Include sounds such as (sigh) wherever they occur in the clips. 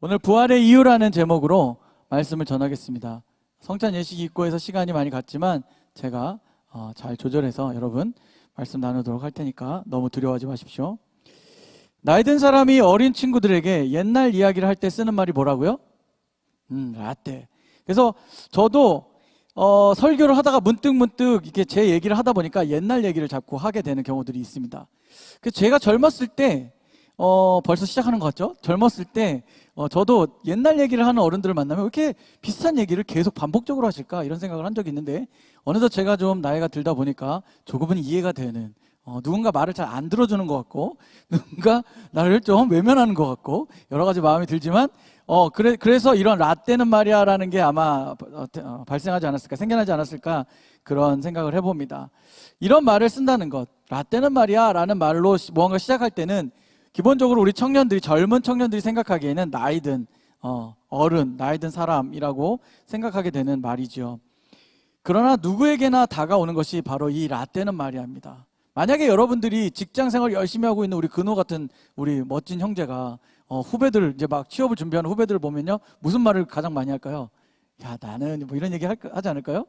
오늘 부활의 이유라는 제목으로 말씀을 전하겠습니다. 성찬 예식 입고해서 시간이 많이 갔지만 제가 어, 잘 조절해서 여러분 말씀 나누도록 할 테니까 너무 두려워하지 마십시오. 나이 든 사람이 어린 친구들에게 옛날 이야기를 할 때 쓰는 말이 뭐라고요? 음, 라떼. 그래서 저도 어, 설교를 하다가 문득 문득 이렇게 제 얘기를 하다 보니까 옛날 얘기를 자꾸 하게 되는 경우들이 있습니다. 그 제가 젊었을 때 어, 벌써 시작하는 것 같죠? 젊었을 때 어, 저도 옛날 얘기를 하는 어른들을 만나면 왜 이렇게 비슷한 얘기를 계속 반복적으로 하실까 이런 생각을 한 적이 있는데 어느덧 제가 좀 나이가 들다 보니까 조금은 이해가 되는 어, 누군가 말을 잘 안 들어주는 것 같고 (laughs) 누군가 나를 좀 외면하는 것 같고 여러 가지 마음이 들지만 어 그래 그래서 이런 라떼는 말이야 라는 게 아마 어, 태- 어, 발생하지 않았을까 생겨나지 않았을까 그런 생각을 해봅니다. 이런 말을 쓴다는 것 라떼는 말이야 라는 말로 시- 무언가 시작할 때는 기본적으로 우리 청년들이 젊은 청년들이 생각하기에는 나이든 어, 어른 나이든 사람이라고 생각하게 되는 말이지요. 그러나 누구에게나 다가오는 것이 바로 이 라떼는 말이야입니다. 만약에 여러분들이 직장 생활 열심히 하고 있는 우리 근호 같은 우리 멋진 형제가 어, 후배들 이제 막 취업을 준비하는 후배들을 보면요 무슨 말을 가장 많이 할까요? 야 나는 뭐 이런 얘기 할, 하지 않을까요?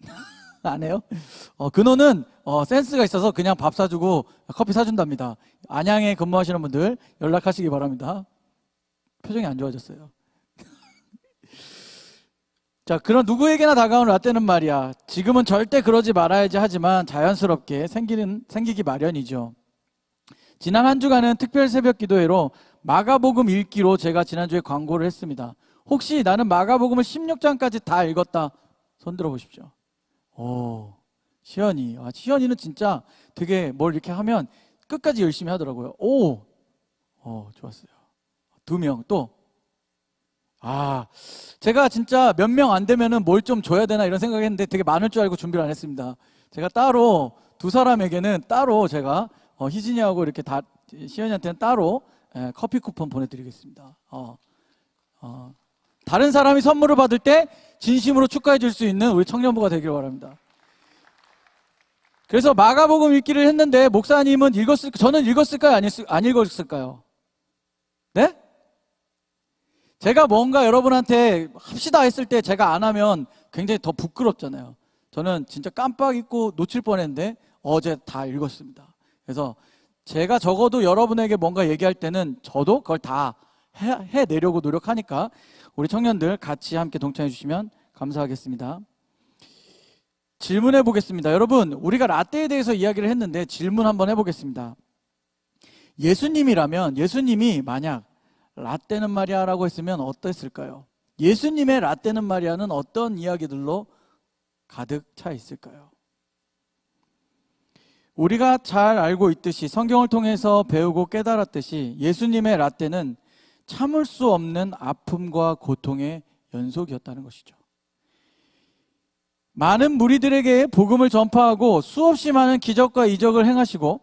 (laughs) (laughs) 안 해요? 어, 근호는 어, 센스가 있어서 그냥 밥 사주고 커피 사준답니다. 안양에 근무하시는 분들 연락하시기 바랍니다. 표정이 안 좋아졌어요. (laughs) 자, 그런 누구에게나 다가오는 라떼는 말이야. 지금은 절대 그러지 말아야지 하지만 자연스럽게 생기는, 생기기 마련이죠. 지난 한 주간은 특별 새벽 기도회로 마가복음 읽기로 제가 지난주에 광고를 했습니다. 혹시 나는 마가복음을 16장까지 다 읽었다. 손 들어 보십시오. 오, 시연이. 아, 시연이는 진짜 되게 뭘 이렇게 하면 끝까지 열심히 하더라고요. 오, 어, 좋았어요. 두 명 또. 아, 제가 진짜 몇 명 안 되면은 뭘 좀 줘야 되나 이런 생각 했는데 되게 많을 줄 알고 준비를 안 했습니다. 제가 따로 두 사람에게는 따로 제가 어, 희진이하고 이렇게 다 시연이한테는 따로 예, 커피 쿠폰 보내드리겠습니다. 어, 어. 다른 사람이 선물을 받을 때 진심으로 축하해 줄 수 있는 우리 청년부가 되기를 바랍니다. 그래서 마가복음 읽기를 했는데 목사님은 읽었을 저는 읽었을까요? 안, 읽, 안 읽었을까요? 네? 제가 뭔가 여러분한테 합시다 했을 때 제가 안 하면 굉장히 더 부끄럽잖아요. 저는 진짜 깜빡 잊고 놓칠 뻔했는데 어제 다 읽었습니다. 그래서 제가 적어도 여러분에게 뭔가 얘기할 때는 저도 그걸 다 해, 해내려고 노력하니까 우리 청년들 같이 함께 동참해 주시면 감사하겠습니다. 질문해 보겠습니다. 여러분, 우리가 라떼에 대해서 이야기를 했는데 질문 한번 해 보겠습니다. 예수님이라면, 예수님이 만약 라떼는 말이야 라고 했으면 어땠을까요? 예수님의 라떼는 말이야는 어떤 이야기들로 가득 차 있을까요? 우리가 잘 알고 있듯이 성경을 통해서 배우고 깨달았듯이 예수님의 라떼는 참을 수 없는 아픔과 고통의 연속이었다는 것이죠. 많은 무리들에게 복음을 전파하고 수없이 많은 기적과 이적을 행하시고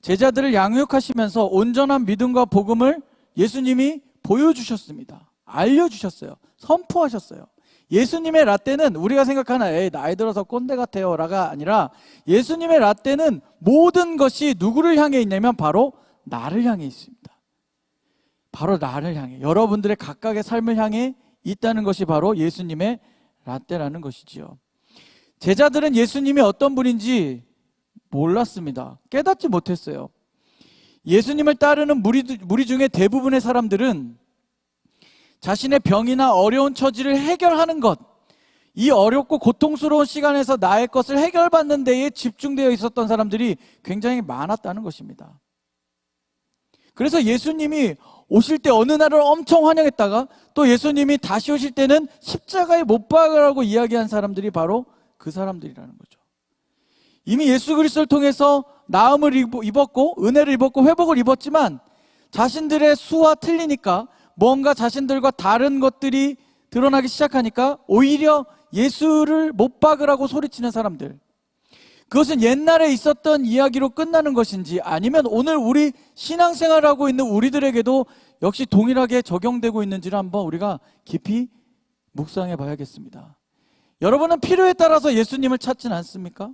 제자들을 양육하시면서 온전한 믿음과 복음을 예수님이 보여주셨습니다. 알려주셨어요. 선포하셨어요. 예수님의 라떼는 우리가 생각하는 에이 나이 들어서 꼰대 같아요 라가 아니라 예수님의 라떼는 모든 것이 누구를 향해 있냐면 바로 나를 향해 있습니다. 바로 나를 향해 여러분들의 각각의 삶을 향해 있다는 것이 바로 예수님의 라떼라는 것이지요. 제자들은 예수님이 어떤 분인지 몰랐습니다. 깨닫지 못했어요. 예수님을 따르는 무리, 무리 중에 대부분의 사람들은 자신의 병이나 어려운 처지를 해결하는 것, 이 어렵고 고통스러운 시간에서 나의 것을 해결받는 데에 집중되어 있었던 사람들이 굉장히 많았다는 것입니다. 그래서 예수님이 오실 때 어느 날을 엄청 환영했다가 또 예수님이 다시 오실 때는 십자가에 못 박으라고 이야기한 사람들이 바로 그 사람들이라는 거죠. 이미 예수 그리스도를 통해서 나음을 입- 입었고 은혜를 입었고 회복을 입었지만 자신들의 수와 틀리니까 뭔가 자신들과 다른 것들이 드러나기 시작하니까 오히려 예수를 못 박으라고 소리치는 사람들. 그것은 옛날에 있었던 이야기로 끝나는 것인지 아니면 오늘 우리 신앙생활하고 있는 우리들에게도 역시 동일하게 적용되고 있는지를 한번 우리가 깊이 묵상해 봐야겠습니다. 여러분은 필요에 따라서 예수님을 찾진 않습니까?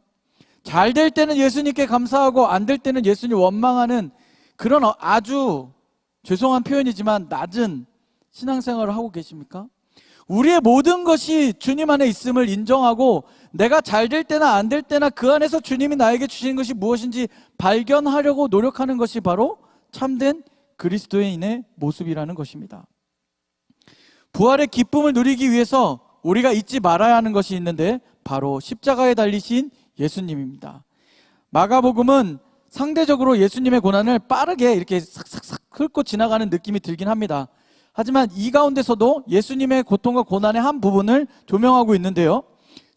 잘 될 때는 예수님께 감사하고 안 될 때는 예수님 원망하는 그런 어- 아주 죄송한 표현이지만 낮은 신앙생활을 하고 계십니까? 우리의 모든 것이 주님 안에 있음을 인정하고 내가 잘 될 때나 안 될 때나 그 안에서 주님이 나에게 주시는 것이 무엇인지 발견하려고 노력하는 것이 바로 참된 그리스도인의 모습이라는 것입니다. 부활의 기쁨을 누리기 위해서 우리가 잊지 말아야 하는 것이 있는데 바로 십자가에 달리신 예수님입니다. 마가복음은 상대적으로 예수님의 고난을 빠르게 이렇게 삭삭삭 훑고 지나가는 느낌이 들긴 합니다. 하지만 이 가운데서도 예수님의 고통과 고난의 한 부분을 조명하고 있는데요.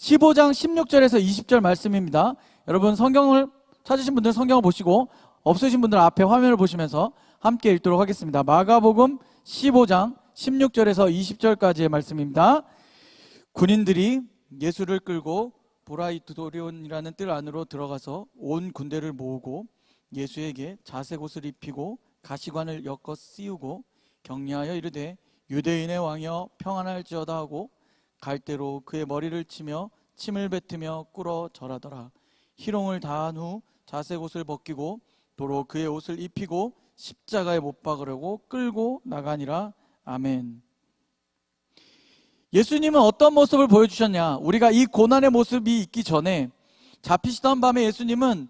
15장 16절에서 20절 말씀입니다. 여러분 성경을 찾으신 분들 성경을 보시고 없으신 분들 앞에 화면을 보시면서 함께 읽도록 하겠습니다. 마가복음 15장 16절에서 20절까지의 말씀입니다. 군인들이 예수를 끌고 보라이도리온이라는 뜰 안으로 들어가서 온 군대를 모으고 예수에게 자색 옷을 입히고 가시관을 엮어 씌우고 격려하여 이르되 유대인의 왕이여 평안할지어다 하고 갈대로 그의 머리를 치며 침을 뱉으며 꿇어 절하더라 희롱을 다한 후 자색 옷을 벗기고 도로 그의 옷을 입히고 십자가에 못 박으려고 끌고 나가니라 아멘. 예수님은 어떤 모습을 보여주셨냐? 우리가 이 고난의 모습이 있기 전에 잡히시던 밤에 예수님은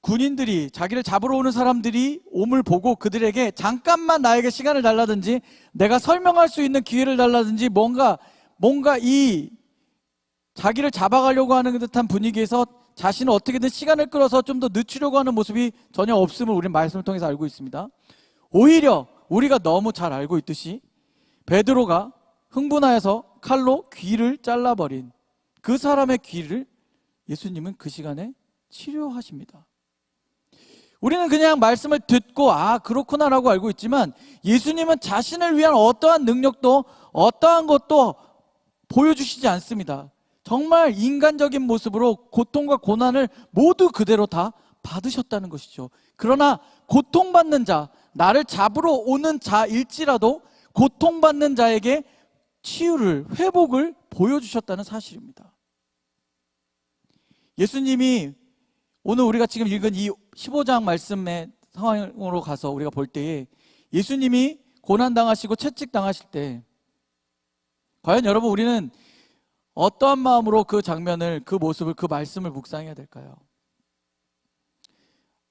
군인들이 자기를 잡으러 오는 사람들이 옴을 보고 그들에게 잠깐만 나에게 시간을 달라든지 내가 설명할 수 있는 기회를 달라든지 뭔가 뭔가 이 자기를 잡아가려고 하는 듯한 분위기에서 자신을 어떻게든 시간을 끌어서 좀 더 늦추려고 하는 모습이 전혀 없음을 우리는 말씀을 통해서 알고 있습니다. 오히려 우리가 너무 잘 알고 있듯이 베드로가 흥분하여서 칼로 귀를 잘라버린 그 사람의 귀를 예수님은 그 시간에 치료하십니다. 우리는 그냥 말씀을 듣고 아 그렇구나라고 알고 있지만 예수님은 자신을 위한 어떠한 능력도 어떠한 것도 보여주시지 않습니다. 정말 인간적인 모습으로 고통과 고난을 모두 그대로 다 받으셨다는 것이죠. 그러나 고통받는 자, 나를 잡으러 오는 자일지라도 고통받는 자에게 치유를, 회복을 보여주셨다는 사실입니다. 예수님이 오늘 우리가 지금 읽은 이 15장 말씀의 상황으로 가서 우리가 볼 때에 예수님이 고난당하시고 채찍당하실 때 과연 여러분 우리는 어떠한 마음으로 그 장면을, 그 모습을, 그 말씀을 묵상해야 될까요?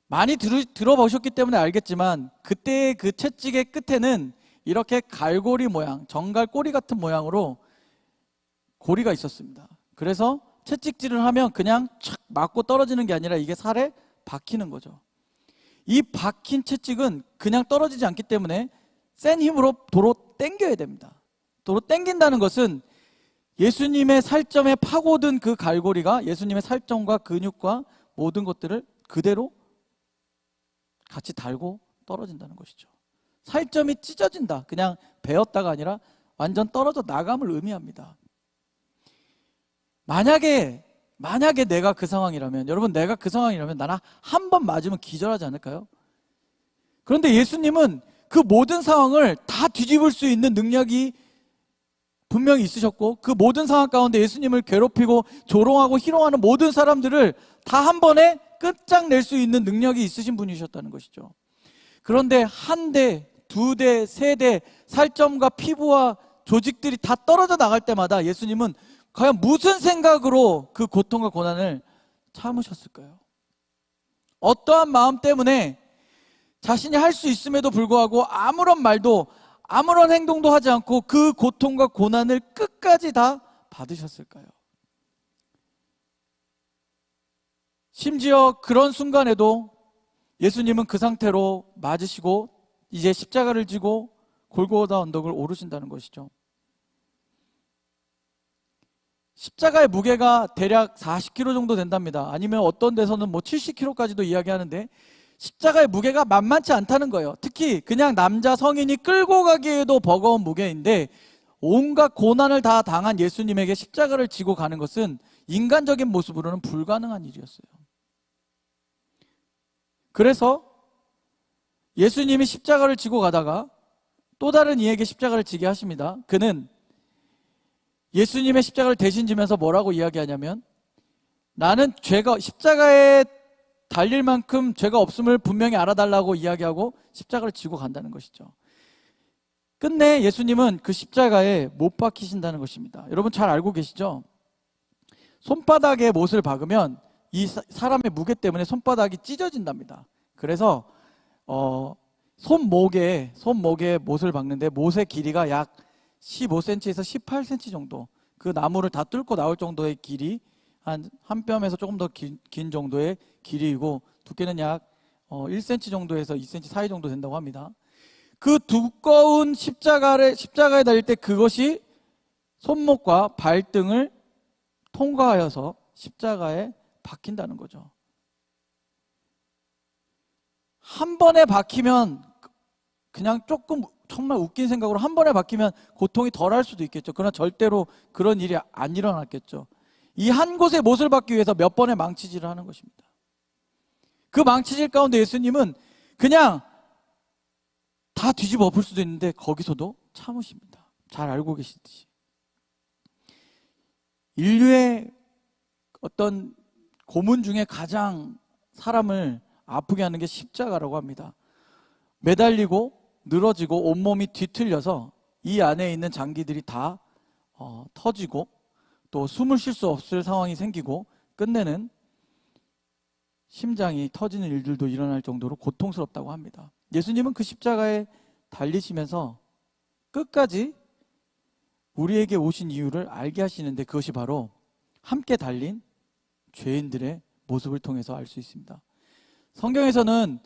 많이 들, 들어보셨기 때문에 알겠지만 그때의 그 채찍의 끝에는 이렇게 갈고리 모양, 정갈 꼬리 같은 모양으로 고리가 있었습니다. 그래서 채찍질을 하면 그냥 착 맞고 떨어지는 게 아니라 이게 살에 박히는 거죠. 이 박힌 채찍은 그냥 떨어지지 않기 때문에 센 힘으로 도로 당겨야 됩니다. 도로 당긴다는 것은 예수님의 살점에 파고든 그 갈고리가 예수님의 살점과 근육과 모든 것들을 그대로 같이 달고 떨어진다는 것이죠. 살점이 찢어진다. 그냥 베었다가 아니라 완전 떨어져 나감을 의미합니다. 만약에 만약에 내가 그 상황이라면 여러분 내가 그 상황이라면 나는 한번 맞으면 기절하지 않을까요? 그런데 예수님은 그 모든 상황을 다 뒤집을 수 있는 능력이 분명히 있으셨고 그 모든 상황 가운데 예수님을 괴롭히고 조롱하고 희롱하는 모든 사람들을 다 한 번에 끝장낼 수 있는 능력이 있으신 분이셨다는 것이죠. 그런데 한 대, 두 대, 세 대, 살점과 피부와 조직들이 다 떨어져 나갈 때마다 예수님은 과연 무슨 생각으로 그 고통과 고난을 참으셨을까요? 어떠한 마음 때문에 자신이 할 수 있음에도 불구하고 아무런 말도 아무런 행동도 하지 않고 그 고통과 고난을 끝까지 다 받으셨을까요? 심지어 그런 순간에도 예수님은 그 상태로 맞으시고 이제 십자가를 지고 골고다 언덕을 오르신다는 것이죠. 십자가의 무게가 대략 40kg 정도 된답니다. 아니면 어떤 데서는 뭐 70kg까지도 이야기하는데 십자가의 무게가 만만치 않다는 거예요. 특히 그냥 남자 성인이 끌고 가기에도 버거운 무게인데 온갖 고난을 다 당한 예수님에게 십자가를 지고 가는 것은 인간적인 모습으로는 불가능한 일이었어요. 그래서 예수님이 십자가를 지고 가다가 또 다른 이에게 십자가를 지게 하십니다. 그는 예수님의 십자가를 대신 지면서 뭐라고 이야기하냐면 나는 죄가 십자가에 달릴 만큼 죄가 없음을 분명히 알아달라고 이야기하고 십자가를 지고 간다는 것이죠. 끝내 예수님은 그 십자가에 못 박히신다는 것입니다. 여러분 잘 알고 계시죠? 손바닥에 못을 박으면 이 사- 사람의 무게 때문에 손바닥이 찢어진답니다. 그래서 어, 손목에 손목에 못을 박는데 못의 길이가 약 15cm에서 18cm 정도. 그 나무를 다 뚫고 나올 정도의 길이 한 한 뼘에서 조금 더 긴 정도의 길이이고 두께는 약 어, 1cm 정도에서 2cm 사이 정도 된다고 합니다. 그 두꺼운 십자가를 십자가에 달릴 때 그것이 손목과 발등을 통과하여서 십자가에 박힌다는 거죠. 한 번에 박히면 그냥 조금 정말 웃긴 생각으로 한 번에 박히면 고통이 덜할 수도 있겠죠. 그러나 절대로 그런 일이 안 일어났겠죠. 이 한 곳에 못을 박기 위해서 몇 번의 망치질을 하는 것입니다. 그 망치질 가운데 예수님은 그냥 다 뒤집어 엎을 수도 있는데 거기서도 참으십니다. 잘 알고 계시듯이. 인류의 어떤 고문 중에 가장 사람을 아프게 하는 게 십자가라고 합니다. 매달리고 늘어지고 온몸이 뒤틀려서 이 안에 있는 장기들이 다 어, 터지고 또 숨을 쉴 수 없을 상황이 생기고 끝내는 심장이 터지는 일들도 일어날 정도로 고통스럽다고 합니다. 예수님은 그 십자가에 달리시면서 끝까지 우리에게 오신 이유를 알게 하시는데 그것이 바로 함께 달린 죄인들의 모습을 통해서 알 수 있습니다. 성경에서는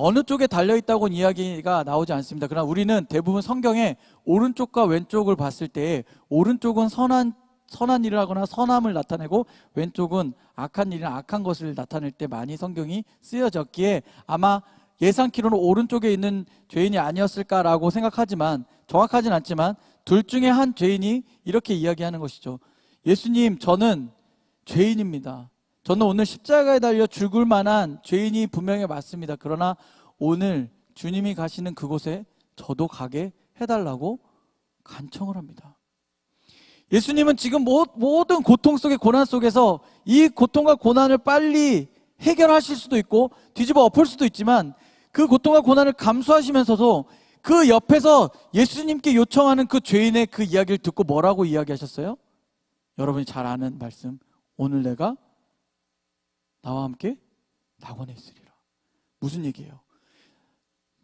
어느 쪽에 달려 있다고는 이야기가 나오지 않습니다. 그러나 우리는 대부분 성경에 오른쪽과 왼쪽을 봤을 때 오른쪽은 선한 선한 일을 하거나 선함을 나타내고 왼쪽은 악한 일이나 악한 것을 나타낼 때 많이 성경이 쓰여졌기에 아마 예상키로는 오른쪽에 있는 죄인이 아니었을까라고 생각하지만 정확하진 않지만 둘 중에 한 죄인이 이렇게 이야기하는 것이죠. 예수님, 저는 죄인입니다. 저는 오늘 십자가에 달려 죽을 만한 죄인이 분명히 맞습니다. 그러나 오늘 주님이 가시는 그곳에 저도 가게 해달라고 간청을 합니다. 예수님은 지금 모- 모든 고통 속의 고난 속에서 이 고통과 고난을 빨리 해결하실 수도 있고 뒤집어 엎을 수도 있지만 그 고통과 고난을 감수하시면서도 그 옆에서 예수님께 요청하는 그 죄인의 그 이야기를 듣고 뭐라고 이야기하셨어요? 여러분이 잘 아는 말씀. 오늘 내가 나와 함께 낙원에 있으리라. 무슨 얘기예요?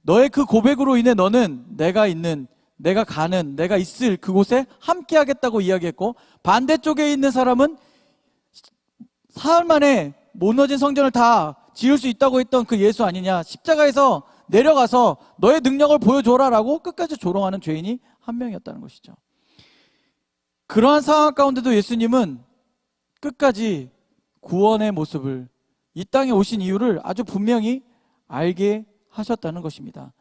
너의 그 고백으로 인해 너는 내가 있는 내가 가는 내가 있을 그곳에 함께 하겠다고 이야기했고 반대쪽에 있는 사람은 사흘 만에 무너진 성전을 다 지을 수 있다고 했던 그 예수 아니냐 십자가에서 내려가서 너의 능력을 보여줘라 라고 끝까지 조롱하는 죄인이 한 명이었다는 것이죠. 그러한 상황 가운데도 예수님은 끝까지 구원의 모습을 이 땅에 오신 이유를 아주 분명히 알게 하셨다는 것입니다.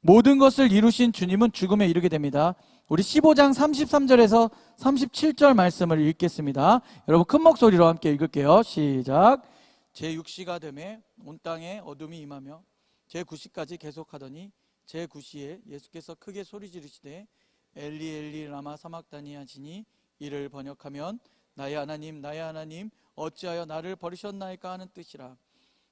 모든 것을 이루신 주님은 죽음에 이르게 됩니다. 우리 15장 33절에서 37절 말씀을 읽겠습니다. 여러분 큰 목소리로 함께 읽을게요. 시작. 제 6시가 되매 온 땅에 어둠이 임하며 제 9시까지 계속하더니 제 9시에 예수께서 크게 소리 지르시되 엘리 엘리 라마 사막다니 하시니 이를 번역하면 나의 하나님 나의 하나님 어찌하여 나를 버리셨나이까 하는 뜻이라.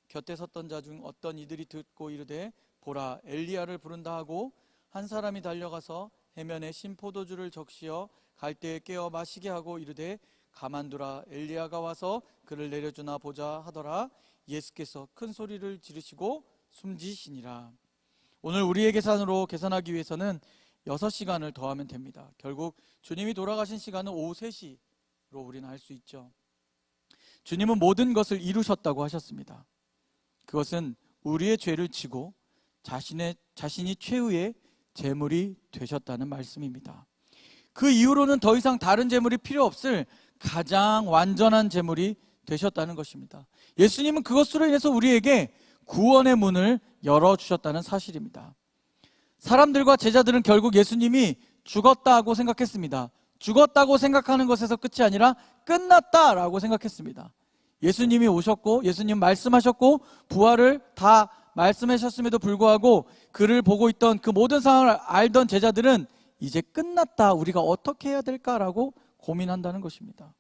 곁에 섰던 자 중 어떤 이들이 듣고 이르되 보라 엘리야를 부른다 하고 한 사람이 달려가서 해면에 신 포도주를 적시어 갈대에 깨어 마시게 하고 이르되 가만두라 엘리야가 와서 그를 내려주나 보자 하더라. 예수께서 큰 소리를 지르시고 숨지시니라. 오늘 우리의 계산으로 계산하기 위해서는 6시간을 더하면 됩니다. 결국 주님이 돌아가신 시간은 오후 3시로 우리는 알 수 있죠 주님은 모든 것을 이루셨다고 하셨습니다 그것은 우리의 죄를 지고 자신의 자신이 최후의 제물이 되셨다는 말씀입니다. 그 이후로는 더 이상 다른 제물이 필요 없을 가장 완전한 제물이 되셨다는 것입니다. 예수님은 그것으로 인해서 우리에게 구원의 문을 열어 주셨다는 사실입니다. 사람들과 제자들은 결국 예수님이 죽었다고 생각했습니다. 죽었다고 생각하는 것에서 끝이 아니라 끝났다라고 생각했습니다. 예수님이 오셨고 예수님 말씀하셨고 부활을 다 말씀하셨음에도 불구하고 그를 보고 있던 그 모든 상황을 알던 제자들은 이제 끝났다. 우리가 어떻게 해야 될까라고 고민한다는 것입니다.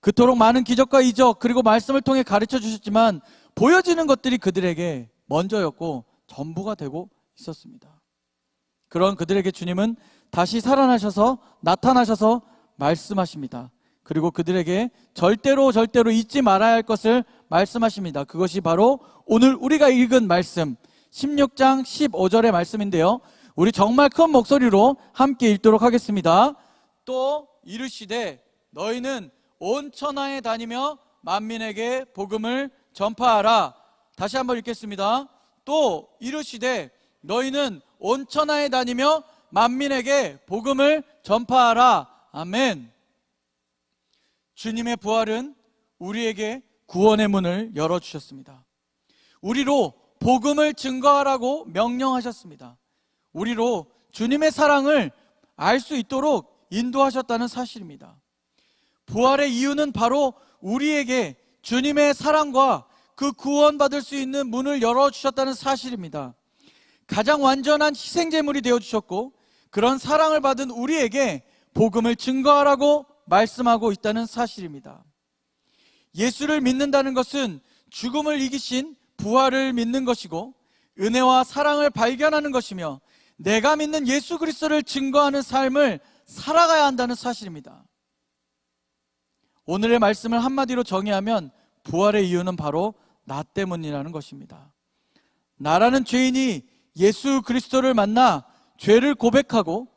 그토록 많은 기적과 이적 그리고 말씀을 통해 가르쳐 주셨지만 보여지는 것들이 그들에게 먼저였고 전부가 되고 있었습니다. 그런 그들에게 주님은 다시 살아나셔서 나타나셔서 말씀하십니다. 그리고 그들에게 절대로 절대로 잊지 말아야 할 것을 말씀하십니다. 그것이 바로 오늘 우리가 읽은 말씀 16장 15절의 말씀인데요. 우리 정말 큰 목소리로 함께 읽도록 하겠습니다. 또 이르시되 너희는 온 천하에 다니며 만민에게 복음을 전파하라. 다시 한번 읽겠습니다. 또 이르시되 너희는 온 천하에 다니며 만민에게 복음을 전파하라. 아멘. 주님의 부활은 우리에게 구원의 문을 열어 주셨습니다. 우리로 복음을 증거하라고 명령하셨습니다. 우리로 주님의 사랑을 알 수 있도록 인도하셨다는 사실입니다. 부활의 이유는 바로 우리에게 주님의 사랑과 그 구원받을 수 있는 문을 열어주셨다는 사실입니다. 가장 완전한 희생제물이 되어 주셨고, 그런 사랑을 받은 우리에게 복음을 증거하라고 말씀하고 있다는 사실입니다. 예수를 믿는다는 것은 죽음을 이기신 부활을 믿는 것이고, 은혜와 사랑을 발견하는 것이며, 내가 믿는 예수 그리스도를 증거하는 삶을 살아가야 한다는 사실입니다. 오늘의 말씀을 한마디로 정의하면 부활의 이유는 바로 나 때문이라는 것입니다. 나라는 죄인이 예수 그리스도를 만나 죄를 고백하고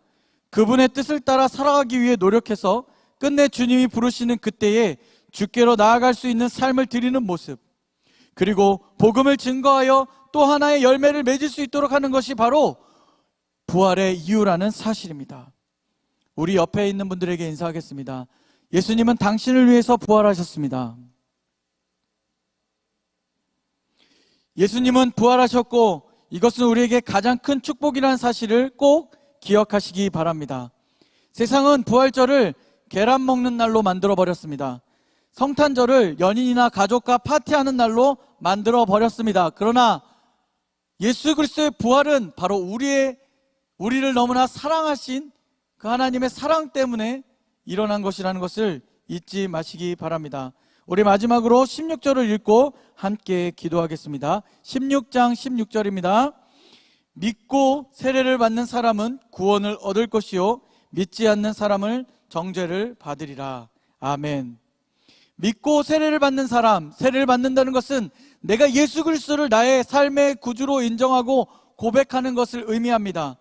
그분의 뜻을 따라 살아가기 위해 노력해서 끝내 주님이 부르시는 그때에 주께로 나아갈 수 있는 삶을 드리는 모습 그리고 복음을 증거하여 또 하나의 열매를 맺을 수 있도록 하는 것이 바로 부활의 이유라는 사실입니다. 우리 옆에 있는 분들에게 인사하겠습니다. 예수님은 당신을 위해서 부활하셨습니다. 예수님은 부활하셨고 이것은 우리에게 가장 큰 축복이라는 사실을 꼭 기억하시기 바랍니다. 세상은 부활절을 계란 먹는 날로 만들어 버렸습니다. 성탄절을 연인이나 가족과 파티하는 날로 만들어 버렸습니다. 그러나 예수 그리스도의 부활은 바로 우리의 우리를 너무나 사랑하신 그 하나님의 사랑 때문에 일어난 것이라는 것을 잊지 마시기 바랍니다. 우리 마지막으로 16절을 읽고 함께 기도하겠습니다. 16장 16절입니다. 믿고 세례를 받는 사람은 구원을 얻을 것이요 믿지 않는 사람을 정죄를 받으리라. 아멘. 믿고 세례를 받는 사람, 세례를 받는다는 것은 내가 예수 그리스도를 나의 삶의 구주로 인정하고 고백하는 것을 의미합니다.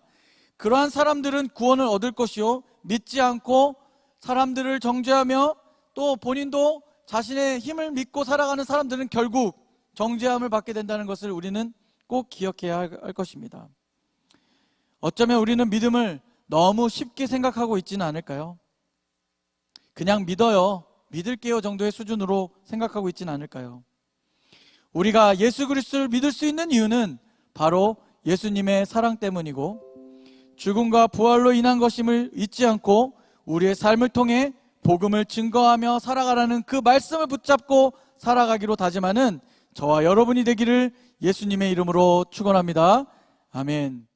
그러한 사람들은 구원을 얻을 것이요 믿지 않고 사람들을 정죄하며 또 본인도 자신의 힘을 믿고 살아가는 사람들은 결국 정죄함을 받게 된다는 것을 우리는 꼭 기억해야 할 것입니다. 어쩌면 우리는 믿음을 너무 쉽게 생각하고 있지는 않을까요? 그냥 믿어요. 믿을게요 정도의 수준으로 생각하고 있지는 않을까요? 우리가 예수 그리스도를 믿을 수 있는 이유는 바로 예수님의 사랑 때문이고 죽음과 부활로 인한 것임을 잊지 않고 우리의 삶을 통해 복음을 증거하며 살아가라는 그 말씀을 붙잡고 살아가기로 다짐하는 저와 여러분이 되기를 예수님의 이름으로 축원합니다. 아멘.